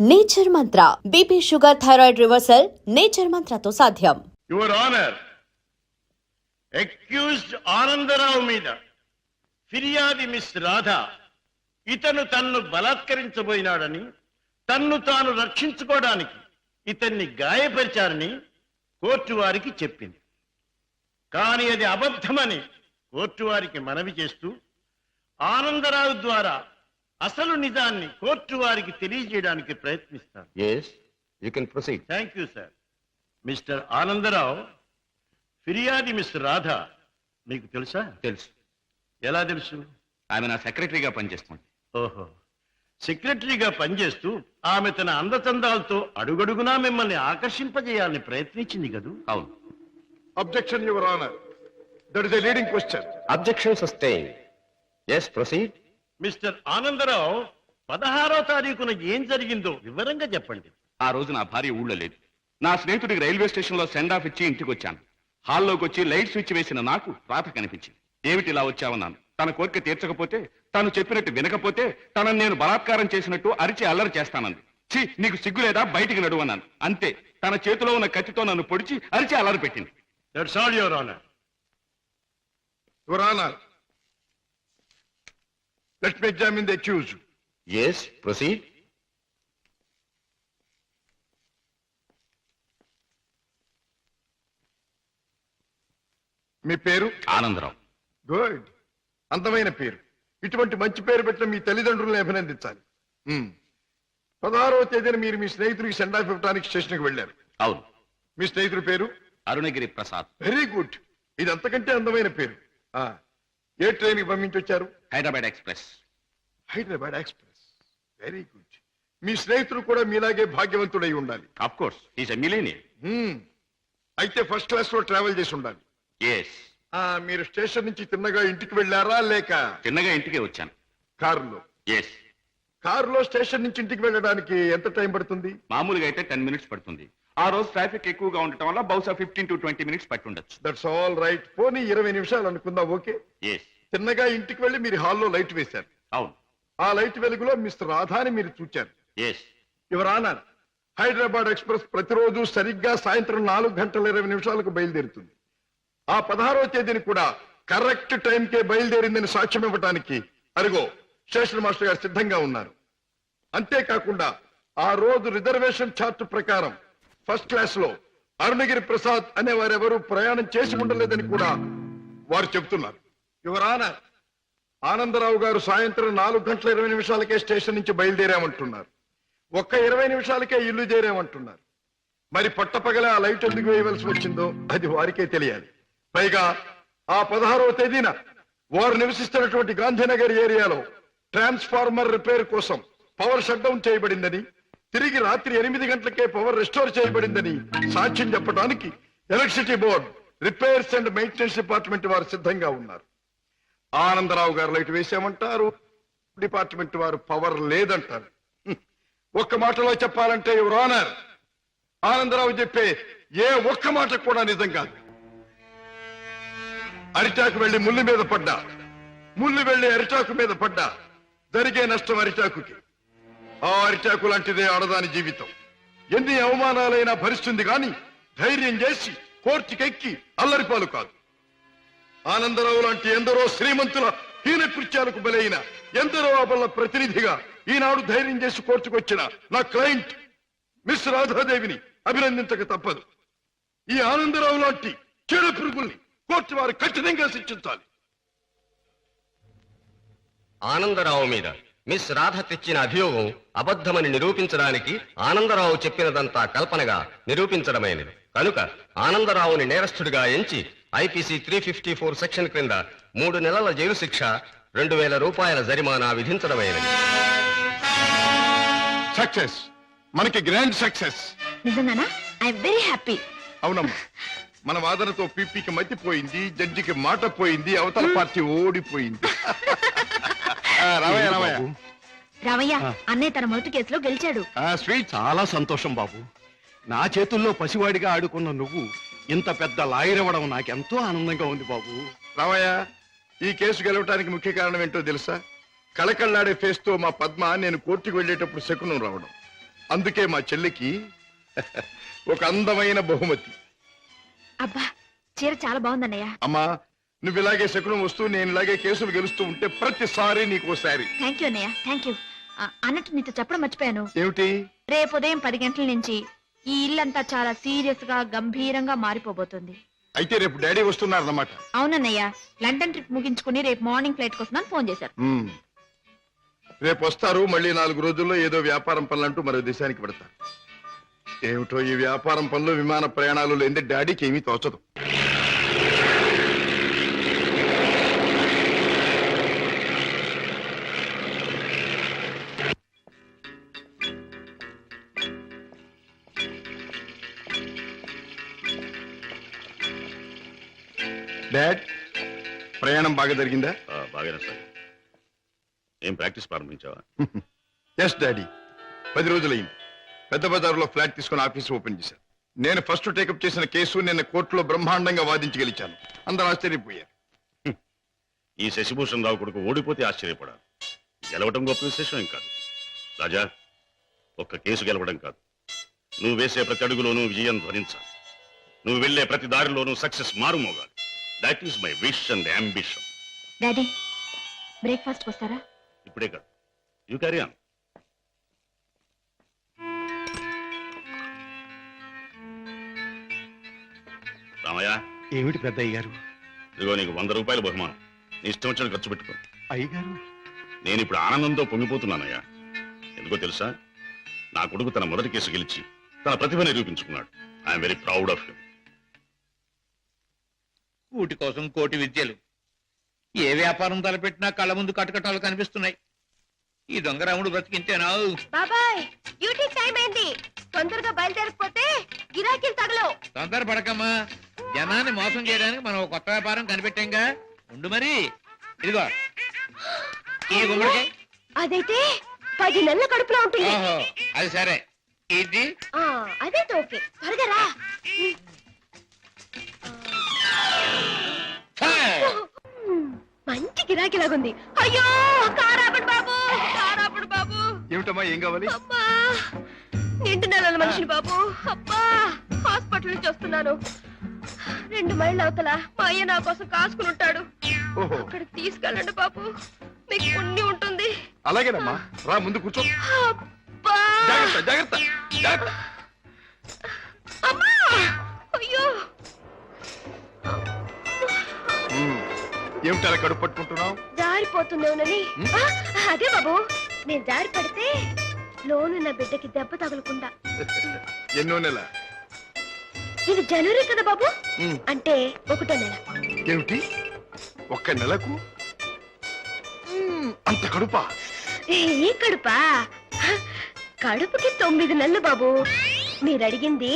Nature Mantra BP sugar thyroid reversal Nature మంత్రతో సాధ్యం. Your honour accused Anandarao మీద ఫిర్యాది miss Radha. ఇతను తన్ను బలాత్కరించబోయినాడని తన్ను తాను రక్షించుకోవడానికి ఇతన్ని గాయపరిచారని కోర్టు వారికి చెప్పింది. కానీ అది అబద్ధమని కోర్టు వారికి మనవి చేస్తూ ఆనందరావు ద్వారా అసలు నిజాన్ని కోర్టు వారికి తెలియజేయడానికి ప్రయత్నిస్తాను. Yes, you can proceed. Thank you sir mister Anandarao ఫిర్యాది miss Radha మీకు తెలుసా? తెలుసు. ఎలా తెలుసు? ఆమె నా సెక్రటరీగా పనిచేస్తుంది. ఓహో. సెక్రటరీగా పనిచేస్తూ ఆమె తన అందచందాలతో అడుగడుగునా మిమ్మల్ని ఆకర్షింపజేయాలని ప్రయత్నించింది కదూ? అవును. Objection, Your Honor. That is a leading question. Objection sustain yes proceed mister Anandarao పదహారో తారీఖున ఏం జరిగిందో వివరంగా చెప్పండి. ఆ రోజు నా భార్య ఊళ్ళో లేదు. నా స్నేహితుడికి రైల్వే స్టేషన్లో సెండ్ ఆఫ్ ఇచ్చి ఇంటికి వచ్చాను హాల్లోకి వచ్చి లైట్ స్విచ్ వేసిన నాకు రాత కనిపించింది. ఏమిటి ఇలా వచ్చావన్నాను? తన కోరిక తీర్చకపోతే తాను చెప్పినట్టు వినకపోతే తనను నేను బలాత్కారం చేసినట్టు అరిచి అల్లరి చేస్తానంది. ఛీ నీకు సిగ్గు లేదా? బయటికి నడువన్నాను అంతే. తన చేతిలో ఉన్న కత్తితో నన్ను పొడిచి అరిచి అల్లరి పెట్టింది. That's all your honour Your Honor. Let me examine the accused. Yes proceed మీ పేరు? ఆనందరావు. గుడ్ అందమైన పేరు. ఇటువంటి మంచి పేరు పెట్టిన మీ తల్లిదండ్రులను అభినందించాలి. Hmm. పదహారవ తేదీన మీరు మీ స్నేహితుడికి సెండ్ ఆఫ్ ఇవ్వడానికి స్టేషన్కి వెళ్ళారు. అవును. మీ స్నేహితుడి పేరు? అరుణగిరి ప్రసాద్. వెరీ గుడ్ ఇది అంతకంటే అందమైన పేరు. ఆ, ఏ ట్రైన్కి పంపించి వచ్చారు Hyderabad express. Hyderabad express. Very good మీ స్నేహితుడు కూడా మీలాగే భాగ్యవంతుడై ఉండాలి. Of course is millionaire. అయితే ఫస్ట్ క్లాస్లో ట్రావెల్ చేసి ఉండాలి. ఎస్ మీరు స్టేషన్ నుంచి తిన్నగా ఇంటికి వెళ్ళారా లేక? చిన్నగా ఇంటికే వచ్చాను. కారులో. ఎస్ కారులో స్టేషన్ నుంచి ఇంటికి వెళ్ళడానికి ఎంత టైం పడుతుంది? మామూలుగా అయితే టెన్ మినిట్స్ పడుతుంది. ఆ రోజు ట్రాఫిక్ ఎక్కువగా ఉండటం వల్ల బహుశా ఫిఫ్టీన్ టు ట్వంటీ మినిట్స్ పట్టుండొచ్చు. దట్స్ ఆల్ రైట్ పోనీ ఇరవై నిమిషాలు అనుకుందాం ఓకే? ఎస్ తిన్నగా ఇంటికి వెళ్ళి మీరు హాల్లో లైట్ వేశారు. అవును. ఆ లైట్ వెలుగులో మిస్టర్ రాధాని మీరు చూచారు. ఎస్ ఆనర్ హైదరాబాద్ ఎక్స్ప్రెస్ ప్రతిరోజు సరిగ్గా సాయంత్రం నాలుగు గంటల ఇరవై నిమిషాలకు బయలుదేరుతుంది. ఆ పదహారవ తేదీని కూడా కరెక్ట్ టైంకే బయలుదేరిందని సాక్ష్యం ఇవ్వటానికి అరుగో స్టేషన్ మాస్టర్ గారు సిద్ధంగా ఉన్నారు. అంతేకాకుండా ఆ రోజు రిజర్వేషన్ చార్ట్ ప్రకారం ఫస్ట్ క్లాస్లో అరుణగిరి ప్రసాద్ అనే వారెవరూ ప్రయాణం చేసి ఉండలేదని కూడా వారు చెబుతున్నారు. యువరానా ఆనందరావు గారు సాయంత్రం నాలుగు గంటల ఇరవై నిమిషాలకే స్టేషన్ నుంచి బయలుదేరామంటున్నారు. ఒక్క ఇరవై నిమిషాలకే ఇల్లు చేరామంటున్నారు. మరి పట్టపగల ఆ లైట్ ఎందుకు వేయవలసి వచ్చిందో అది వారికే తెలియాలి. పైగా ఆ పదహారవ తేదీన వారు నివసిస్తున్నటువంటి గాంధీనగర్ ఏరియాలో ట్రాన్స్ఫార్మర్ రిపేర్ కోసం పవర్ షట్ డౌన్ చేయబడిందని తిరిగి రాత్రి ఎనిమిది గంటలకే పవర్ రెస్టోర్ చేయబడిందని సాక్ష్యం చెప్పడానికి electricity board repairs and maintenance department వారు సిద్ధంగా ఉన్నారు. ఆనందరావు గారు లైట్ వేసామంటారు డిపార్ట్మెంట్ వారు పవర్ లేదంటారు. ఒక్క మాటలో చెప్పాలంటే యువర్ ఆనర్ ఆనందరావు చెప్పే ఏ ఒక్క మాట కూడా నిజం కాదు. అరిటాకు వెళ్ళి ముళ్ళు మీద పడ్డా. ముళ్ళు వెళ్ళి అరిటాకు మీద పడ్డా. జరిగే నష్టం అరిటాకుకి. ఆ అరిటాకు లాంటిదే ఆడదాని జీవితం. ఎన్ని అవమానాలైనా భరిస్తుంది కానీ ధైర్యం చేసి కోర్టుకెక్కి అల్లరిపాలు కాదు. ఆనందరావు లాంటి ఎందరో శ్రీమంతుల హీన కృత్యాలకు బలైన ఎందరో అబల ప్రతినిధిగా ఈనాడు ధైర్యం చేసి కోర్చుకొచ్చిన నా క్లయింట్ మిస్ రాధాదేవిని అభినందించక తప్పదు. ఈ ఆనందరావు లాంటి చెడు పురుగుల్ని కోర్టు వారు కఠినంగా శిక్షించాలి. ఆనందరావు మీద మిస్ రాధ తెచ్చిన అభియోగం అబద్ధమని నిరూపించడానికి ఆనందరావు చెప్పినదంతా కల్పనగా నిరూపించడమైనది. కనుక ఆనందరావుని నేరస్తుడిగా ఎంచి IPC three fifty four section క్రింద మూడు నెలల జైలు శిక్ష రెండు వేల రూపాయల జరిమానా విధించడమైనది. సక్సెస్ మనకి గ్రాండ్ సక్సెస్ నిజంగానా? ఐఎమ్ వెరీ హ్యాపీ అవునమ్మా. మన వాదనతో పీపీకి మతిపోయింది జడ్జికి మాట పోయింది అవతల పార్టీ ఓడిపోయింది. ఆ, రావయ్య రావయ్య. రావయ్య అన్నయ్య తన మొదటి కేసులో గెలిచాడు. స్వీట్ చాలా సంతోషం బాబు. నా చేతుల్లో పసివాడిగా ఆడుకున్న నువ్వు ఇంత పెద్ద లాయర్ అవ్వడం నాకెంతో ఆనందంగా ఉంది బాబు. రావయ్య ఈ కేసు గెలవటానికి ముఖ్య కారణం ఏంటో తెలుసా? కళకళ్ళాడే ఫేస్తో మా పద్మ నేను కోర్టుకు వెళ్ళేటప్పుడు శకునం రావడం. అందుకే మా చెల్లికి ఒక అందమైన బహుమతి. అబ్బా చీర చాలా బాగుందన్నయ్య. అమ్మా నువ్వు ఇలాగే శకునం వస్తూ నేను ఇలాగే కేసులు గెలుస్తూ ఉంటే ప్రతిసారి నీకు శారీ. థ్యాంక్ యూ అన్నయ్య థ్యాంక్ యూ అన్నట్టు నీతో చెప్పడం మర్చిపోయాను. ఏమిటి? రేపు ఉదయం పది గంటల నుంచి ఈ ఇల్లంతా చాలా సీరియస్గా గంభీరంగా మారిపోబోతుంది. అయితే రేపు డాడీ వస్తున్నారన్నమాట. అవునన్నయ్య లండన్ ట్రిప్ ముగించుకుని రేపు మార్నింగ్ ఫ్లైట్ కోసం ఫోన్ చేశారు. మ్మ్. రేపు వస్తారు మళ్ళీ నాలుగు రోజుల్లో ఏదో వ్యాపారం పనులంటూ మరో దేశానికి పెడతారు. ఏమిటో ఈ వ్యాపారం పనులు విమాన ప్రయాణాలు లేని డాడీకి ఏమీ తోచదు. డాడ్ ప్రయాణం బాగా జరిగిందా? ఆ, బాగానే సార్. ఏం ప్రాక్టీస్ ప్రారంభించావా? ఎస్ డాడీ పది రోజులైంది పెద్ద బజారులో ఫ్లాట్ తీసుకుని ఆఫీస్ ఓపెన్ చేశాను నేను ఫస్ట్ టేకప్ చేసిన కేసు నిన్న కోర్టులో బ్రహ్మాండంగా వాదించి గెలిచాను అందరూ ఆశ్చర్యపోయారు. ఈ శశిభూషణ్ రావు కొడుకు ఓడిపోతే ఆశ్చర్యపడాలి. గెలవడం గొప్ప విశేషం ఏం కాదు. రాజా ఒక్క కేసు గెలవడం కాదు. నువ్వు వేసే ప్రతి అడుగులోనూ విజయం ధ్వనించాలి. నువ్వు వెళ్ళే ప్రతి దారిలోనూ success మారుమోగాలి. That is my wish and ambition daddy breakfast వస్తారా? ఇప్పుడే కాదు. You carry on Ramayya. ఏమిటి పెద్ద అయ్యారు ఇదిగో నీకు వంద రూపాయల బహుమానం. నీ ఇష్టం వచ్చిన ఖర్చు పెట్టుకో. అయ్యగారు? నేను ఇప్పుడు ఆనందంతో పొంగిపోతున్నానయ్యా. ఎందుకో తెలుసా? నా కొడుకు తన మొదటి కేసు గెలిచి తన ప్రతిభ నిరూపించుకున్నాడు. I'm very proud of him కూటి కోసం కోటి విద్యలు. ఏ వ్యాపారం తలపెట్టినా కళ్ళ ముందు కటకటాలు కనిపిస్తున్నాయి. ఈ దొంగరాముడు బ్రతికింతేనా? బాబాయ్ డ్యూటీ టైం అయింది. తొందరగా బయలుదేరకపోతే గిరాకీలు తగలవు. తొందర పడకమ్మా జనాన్ని మోసం చేయడానికి మనం ఒక కొత్త వ్యాపారం కనిపెట్టాంగా. ఉండు మరి. ఇదిగో. ఈ గుమ్మడికాయ. అదైతే పది నెలల కడుపులో ఉంటుంది. ఓహో అది సరే. ఇది? ఆ, అదైతే ఓకే. త్వరగా రా. మంచి గిరాకీలాగుంది. అయ్యో కారాపడు బాబు కారాపడు బాబు. ఏమిటమ్మా ఏం కావాలి? అమ్మా నిండు నెలల మనిషిని బాబు. అబ్బా హాస్పిటల్ నుంచి వస్తున్నాను. రెండు మైళ్ళ అవతల మా అయ్య నా కోసం కాసుకుని ఉంటాడు. ఓహో. అక్కడికి తీసుకెళ్ళండి బాబు. మీకు పుణ్యం ఉంటుంది. అలాగేనమ్మా రా ముందు కూర్చో. అబ్బా! జాగ్రత్త జాగ్రత్త జాగ్రత్త. అమ్మా! అయ్యో! ఏమిటి అలా కడుపు పట్టుకుంటున్నావు జారిపోతుందేమోనని ఆ, అదే బాబు నేను జారి పడితే లోనున్న బిడ్డకి దెబ్బ తగలకుండా. ఎన్నో నెల? ఇది జనవరి కదా బాబు. అంటే ఒకటో నెల. ఏమిటి? ఒక్క నెలకు? మ్మ్. అంత కడుపా? ఏ కడుపా? కడుపుకి తొమ్మిది నెలలు బాబు. మీరు అడిగింది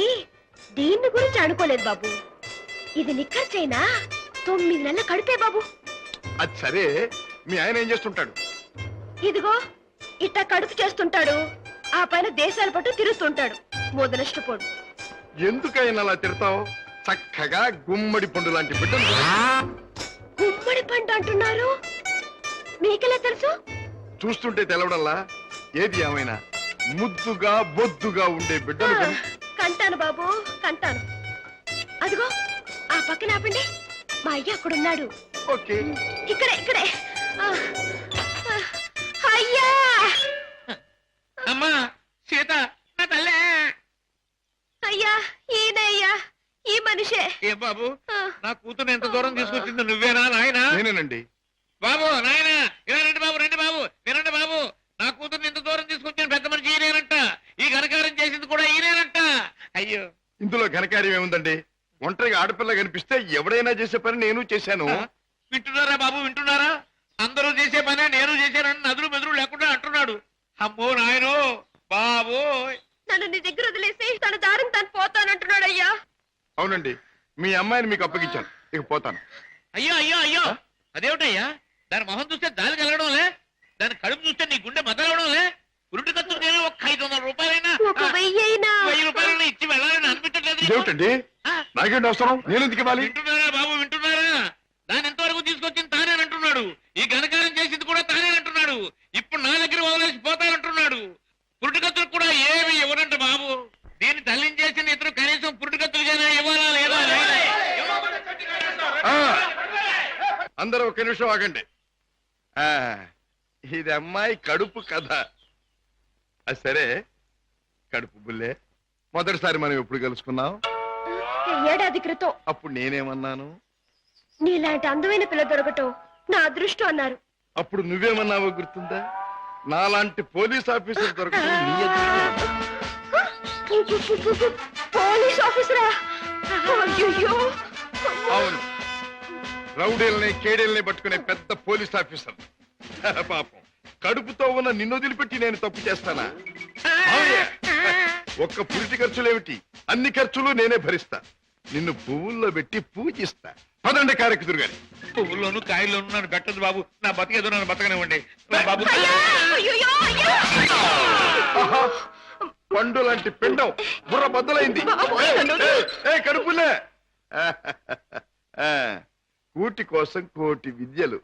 దీన్ని గురించి అనుకోలేదు బాబు. ఇది నిక్కర్చైనా తొమ్మిది నెలల కడుపే బాబు. అది సరే మీ ఆయన ఏం చేస్తుంటాడు? ఇదిగో ఇట్ట కడుపు చేస్తుంటాడు. ఆ పైన దేశాల పట్టు తిరుగుతుంటాడు మొదలష్టపోడు ఎందుకైనా అలా తిడతావు? చక్కగా గుమ్మడి పండు లాంటి బిడ్డలు గుమ్మడి పంట అంటున్నారు? మీకెలా తెలుసు? చూస్తుంటే తెలవడంలా ఏది ఏమైనా ముద్దుగా బొద్దుగా ఉండే బిడ్డలు కని- కంటాను బాబు కంటాను. అదిగో ఆ పక్కన ఆపండి. మా అయ్య అక్కడున్నాడు. ఓకే. ఇక్కడే ఇక్కడే. అయ్యా! అమ్మా సీత నా తల్లే. అయ్యా ఈయనే అయ్యా. ఈ మనిషే. ఏ బాబు? నా కూతురు ఎంత దూరం తీసుకొచ్చింది నువ్వేనా నాయనా? నేనేనండి. బాబు నాయన ఇలా రండి బాబు రండి బాబు వినండి బాబు. నా కూతుర్ని ఇంత దూరం తీసుకొచ్చిన పెద్ద మనిషి ఈయనేనంట. ఈ ఘనకారం చేసింది కూడా ఈయనేనంట. అయ్యో. ఇందులో ఘనకార్యం ఏముందండి? ఒంటరిగా ఆడపిల్ల కనిపిస్తే ఎవడైనా చేసే పని నేను చేశాను? వింటున్నారా బాబు వింటున్నారా? అందరూ చేసే పనే నేను చేశానని నదులు మెదులు లేకుండా అంటున్నాడు. అమ్మో నాయనో బాబు నన్ను నీ దగ్గర వదిలేసి తన దారిని తను పోతానంటున్నాడు అయ్యా అవునండి మీ అమ్మాయిని మీకు అప్పగించాను. ఇక పోతాను. అయ్యో అయ్యో అయ్యో. అదేమిటయ్యా? దాని మొహం చూస్తే దారి కలగడంలే. దాని కడుపు చూస్తే నీ గుండె మదలవడంలే ఉరుటి నేను ఒక ఐదు వందల రూపాయలైనా. ఒక వెయ్యి రూపాయలైనా ఇచ్చి వెళ్ళాలని అనిపించట్లేదు? నాకేంటి అవసరం? నేను ఎందుకు ఇవ్వాలి వింటున్నారా బాబు వింటున్నారా దాని ఎంతవరకు తీసుకొచ్చింది తానే అంటున్నాడు ఈ ఘనకారం చేసింది కూడా తానే అంటున్నాడు ఇప్పుడు నా దగ్గర వదిలేసి పోతానంటున్నాడు పురుటి ఖర్చులకు కూడా ఏమి ఇవ్వ అందరూ ఒక నిమిషం ఆగండి ఆ, ఇది అమ్మాయి కడుపు కథ సరే కడుపు బుల్లే మొదటిసారి మనం ఎప్పుడు కలుసుకున్నాం ఏడాది క్రితం అప్పుడు నేనేమన్నాను నీలాంటి అందమైన పిల్ల దొరకటం నా అదృష్టం అన్నారు అప్పుడు నువ్వేమన్నావో గుర్తుందా నాలాంటి పోలీస్ ఆఫీసర్ అదృష్టం. పోలీస్ ఆఫీసరా అవును రౌడీల్ని కేడీల్ని పట్టుకునే పెద్ద పోలీస్ ఆఫీసర్. పాపం. కడుపుతో ఉన్న నిన్ను వదిలిపెట్టి నేను తప్పు చేస్తానా? ఒక్క పురిటి ఖర్చులేమిటి అన్ని ఖర్చులు నేనే భరిస్తా. నిన్ను పువ్వుల్లో పెట్టి పూజిస్తా. పదండి కారెక్కుదురు గాని పువ్వుల్లోను కాయల్లోను నన్ను పెట్టదు బాబు. నా బతికేదో నన్ను బతకనివ్వండి. బాబు అయ్యో అయ్యో ఆహా, పండు లాంటి పిండం. బుర్ర బద్దలైంది. ఏ, ఏ, కడుపులే. ఆ, కూటి కోసం కోటి విద్యలు.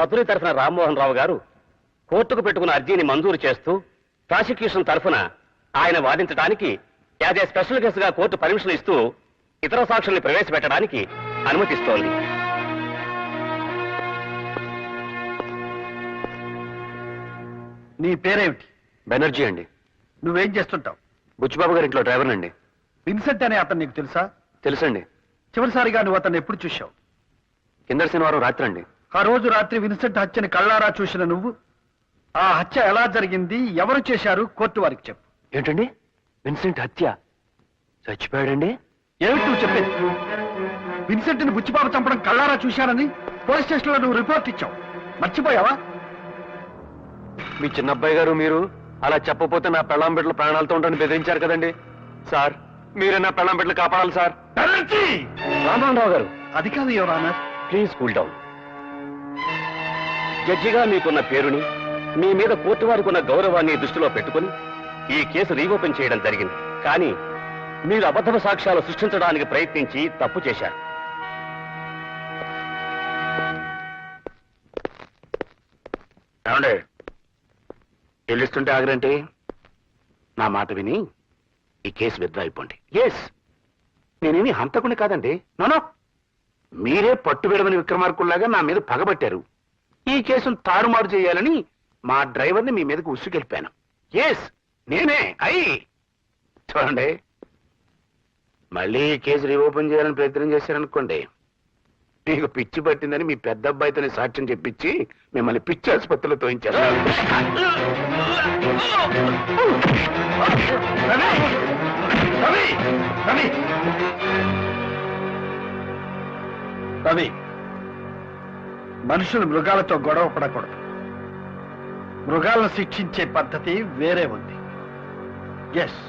హతుని తరఫున రామ్మోహన్ రావు గారు కోర్టుకు పెట్టుకున్న అర్జీని మంజూరు చేస్తూ ప్రాసిక్యూషన్ తరఫున ఆయన వాదించడానికి యాజ్ ఏ స్పెషల్ కేసుగా కోర్టు పర్మిషన్ ఇస్తూ ఇతర సాక్షుల్ని ప్రవేశపెట్టడానికి అనుమతిస్తోంది. నీ పేరేమిటి? బెనర్జీ అండి. నువ్వేం చేస్తుంటావు? బుచ్చిబాబు గారి ఇంట్లో డ్రైవర్ అండి. విన్సెంట్ అనే అతను నీకు తెలుసా? తెలుసండి. చివరిసారిగా నువ్వు అతన్ని ఎప్పుడు చూశావు? కింద శనివారం రాత్రి అండి ఆ రోజు రాత్రి విన్సెంట్ హత్యని కళ్ళారా చూసిన నువ్వు? ఆ హత్య ఎలా జరిగింది? ఎవరు చేశారు? కోర్టు వారికి చెప్పు. ఏంటండి? విన్సెంట్ హత్య? చచ్చిపోయాడండి? ఏమిటి నువ్వు చెప్పేది? విన్సెంట్ని బుచ్చిబాబు చంపడం కళ్ళారా చూశానని పోలీస్ స్టేషన్లో నువ్వు రిపోర్ట్ ఇచ్చావు. మర్చిపోయావా? మీ చిన్న అబ్బాయి గారు మీరు అలా చెప్పపోతే నా పెళ్ళాం బిడ్డలు ప్రాణాలతో ఉంటాను బెదిరించారు కదండి. సార్ మీరే నా పెళ్ళాం బిడ్డలు కాపాడాలి సార్. రామరావు గారు. అది కాదు ప్లీజ్ కూల్ డౌన్. జడ్జిగా మీకున్న పేరుని మీ మీద కోర్టు వారికి ఉన్న గౌరవాన్ని దృష్టిలో పెట్టుకుని ఈ కేసు రీఓపెన్ చేయడం జరిగింది. కానీ మీరు అబద్ధ సాక్ష్యాలు సృష్టించడానికి ప్రయత్నించి తప్పు చేశారు. ఏమండే? వెళ్ళిస్తుంటే ఆగరంటే నా మాట విని ఈ కేసు విత్డ్రా అయిపోండి. ఎస్ నేనేమి హంతకుని కాదండి. నోనో మీరే పట్టు విడవని విక్రమార్కుల్లాగా నా మీద పగబట్టారు. ఈ కేసును తారుమారు చేయాలని మా డ్రైవర్ని మీ మీదకి ఉసుకెళ్ళిపోయాను. ఎస్ నేనే అయ్యి చూడండి. మళ్ళీ కేసు రీఓపెన్ చేయాలని ప్రయత్నం చేశారనుకోండి. మీకు పిచ్చి పట్టిందని మీ పెద్ద అబ్బాయితోనే సాక్ష్యం చెప్పించి మిమ్మల్ని పిచ్చి ఆసుపత్రిలో తోయించారు. రవి. మనుషులు మృగాలతో గొడవ పడకూడదు. మృగాలను శిక్షించే పద్ధతి వేరే ఉంది. ఎస్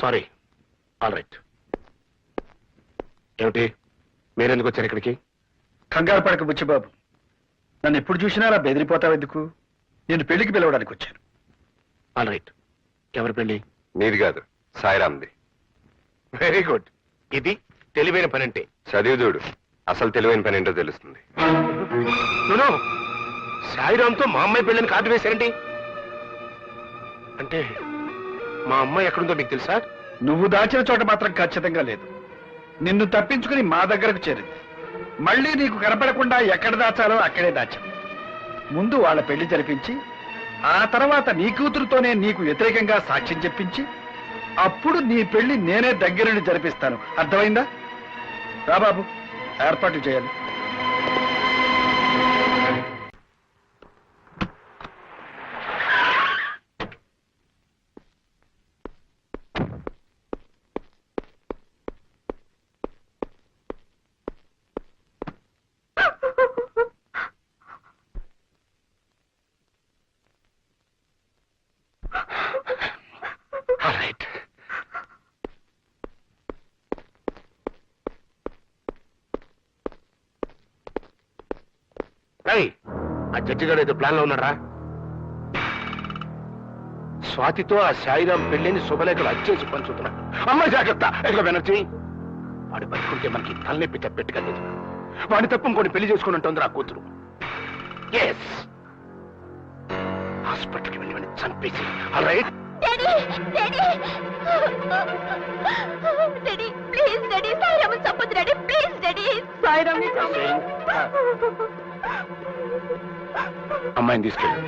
సారీ ఆల్ రైట్ ఏమిటి? మీరెందుకు వచ్చారు ఇక్కడికి? కంగారు పడక బుచ్చిబాబు. నన్ను ఎప్పుడు చూసినా అలా బెదిరిపోతావు ఎందుకు? నేను పెళ్ళికి పిలవడానికి వచ్చాను. ఆల్ రైట్ ఎవరి పెళ్ళి నీది కాదు సాయిరామ్ది. వెరీ గుడ్ ఇది తెలివైన పని అంటే చదివి చూడు. అసలు తెలివైన పని ఏంటో తెలుస్తుంది. నో సాయిరామ్తో మా అమ్మాయి పెళ్ళని కార్డు వేశారండి. అంటే మా అమ్మాయి ఎక్కడుందో మీకు తెలుసా? నువ్వు దాచిన చోట మాత్రం ఖచ్చితంగా లేదు. నిన్ను తప్పించుకుని మా దగ్గరకు చేరింది. మళ్ళీ నీకు కనపడకుండా ఎక్కడ దాచాలో అక్కడే దాచాం. ముందు వాళ్ళ పెళ్ళి జరిపించి ఆ తర్వాత నీ కూతురుతోనే నీకు వ్యతిరేకంగా సాక్ష్యం చెప్పించి అప్పుడు నీ పెళ్ళి నేనే దగ్గరుండి జరిపిస్తాను. అర్థమైందా? రా బాబు ఏర్పాటు చేయాలి. గారు ఏదో ప్లాన్లో ఉన్నారా స్వాతితో ఆ సాయిరాం పెళ్ళిని శుభలేఖలు అచ్చేసి పంచుతున్నాడు అమ్మాయి జాగ్రత్త ఎదుగు బెనర్జీ. వాడు బతుకుంటే మనకి తలనొప్పి తప్పెట్టుగా లేదు. వాడిని తప్ప ఇంకోటి పెళ్ళి చేసుకుని ఉంటుంది ఆ కూతురు. ఎస్ హాస్పిటల్కి వెళ్ళి వాడిని చంపేసి right daddy daddy. Daddy please daddy Sairam చంపొద్దు daddy please daddy. Sairam అమ్మాయిని తీసుకెళ్ళు.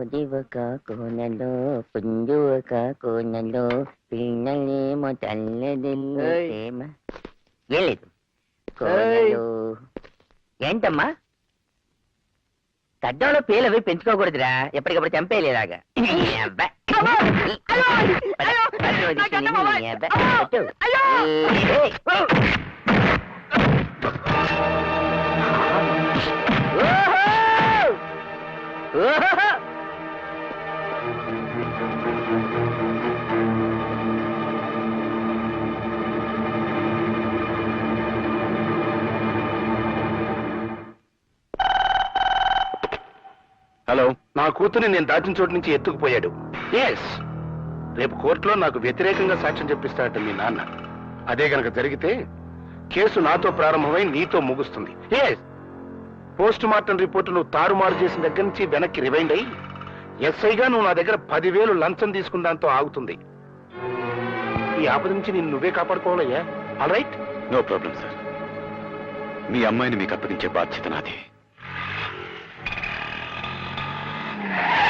కోడి ఒక కోనలో పుంజు ఒక కోనలో పిన్నలేమో తల్లదిల్లు ప్రేమ ఏం లేదు కోనలో ఏంటమ్మా గడ్డంలో పేలవి పెంచుకోకూడదురా ఎప్పటికప్పుడు చంపేయలేదాగా. ఓహో! కూతుర్ని నేను దాచిన చోటు నుంచి ఎత్తుకుపోయాడు. ఎస్ రేపు కోర్టులో నాకు వ్యతిరేకంగా సాక్ష్యం చెప్పిస్తాడట మీ నాన్న. అదే గనక జరిగితే కేసు నాతో ప్రారంభమై నీతో ముగుస్తుంది. ఎస్ పోస్ట్ మార్టం రిపోర్టు నువ్వు తారుమారు చేసిన దగ్గర నుంచి వెనక్కి రివైండ్ అయ్యి ఎస్ఐగా నువ్వు నా దగ్గర పదివేలు లంచం తీసుకున్న దాంతో ఆగుతుంది. ఈ ఆపద నుంచి నేను నువ్వే కాపాడుకోవాలయ్యా. All right no problem sir మీ అమ్మాయిని మీకు అప్పగించే బాధ్యత నాది. Yeah.